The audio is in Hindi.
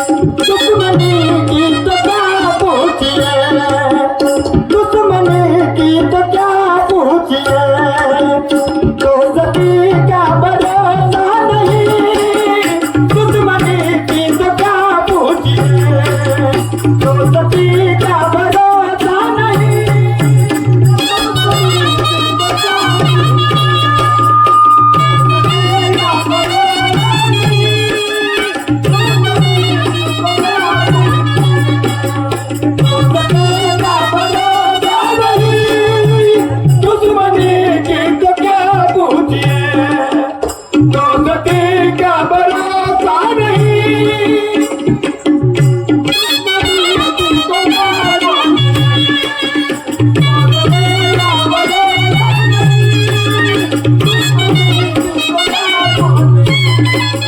दुश्मनी तो क्या पूछिए? दुश्मनी की तो क्या पूछिए? तो सकी क्या भरोसा नहीं। दुश्मनी की तो पूछिए? तो सकी Thank you.